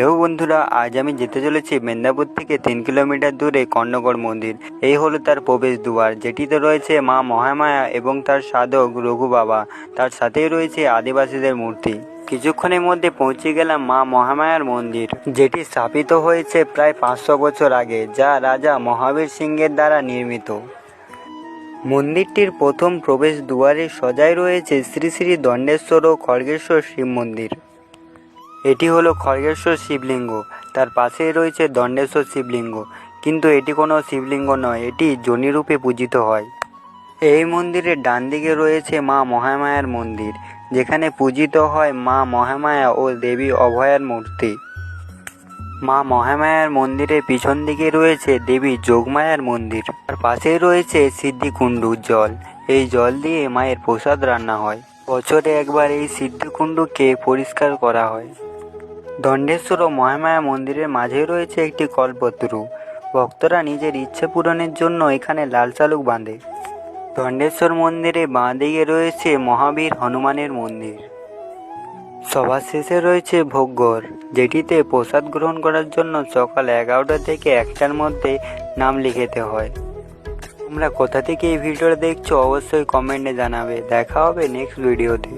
Hello বন্ধুরা, আজ আমি যেতে চলেছি মেদিনীপুর থেকে তিন কিলোমিটার দূরে কর্ণগড় মন্দির। এই হলো তার প্রবেশ দুয়ার, যেটিতে রয়েছে মা মহামায়া এবং তার সাধক রঘু বাবা। তার সাথেই রয়েছে আদিবাসীদের মূর্তি। কিছুক্ষণের মধ্যে পৌঁছে গেলাম মা মহামায়ার মন্দির, যেটি স্থাপিত হয়েছে প্রায় পাঁচশো বছর আগে, যা রাজা মহাবীর সিংহের দ্বারা নির্মিত। মন্দিরটির প্রথম প্রবেশ দুয়ারে সজায় রয়েছে শ্রী শ্রী দণ্ডেশ্বর ও খড়গেশ্বর শিব মন্দির। এটি হলো খড়গেশ্বর শিবলিঙ্গ। তার পাশেই রয়েছে দণ্ডেশ্বর শিবলিঙ্গ। কিন্তু এটি কোনো শিবলিঙ্গ নয়, এটি জনিরূপে পূজিত হয়। এই মন্দিরের ডান দিকে রয়েছে মা মহামায়ার মন্দির, যেখানে পূজিত হয় মা মহামায়া ও দেবী অভয়ার মূর্তি। মা মহামায়ার মন্দিরের পিছন দিকে রয়েছে দেবী যোগমায়ার মন্দির। তার পাশেই রয়েছে সিদ্ধিকুণ্ডু জল। এই জল দিয়ে মায়ের প্রসাদ রান্না হয়। বছরে একবার এই সিদ্ধিকুণ্ডুকে পরিষ্কার করা হয়। দণ্ডেশ্বর ও মহামায়া মন্দিরের মাঝে রয়েছে একটি কল্পতরু। ভক্তরা নিজের ইচ্ছে পূরণের জন্য এখানে লাল চালুক বাঁধে। দণ্ডেশ্বর মন্দিরে বাঁ দিকে রয়েছে মহাবীর হনুমানের মন্দির। সবার শেষে রয়েছে ভোগঘর, যেটিতে প্রসাদ গ্রহণ করার জন্য সকাল এগারোটা থেকে একটার মধ্যে নাম লিখেতে হয়। তোমরা কোথা থেকে এই ভিডিওটা দেখছ অবশ্যই কমেন্টে জানাবে। দেখা হবে নেক্সট ভিডিওতে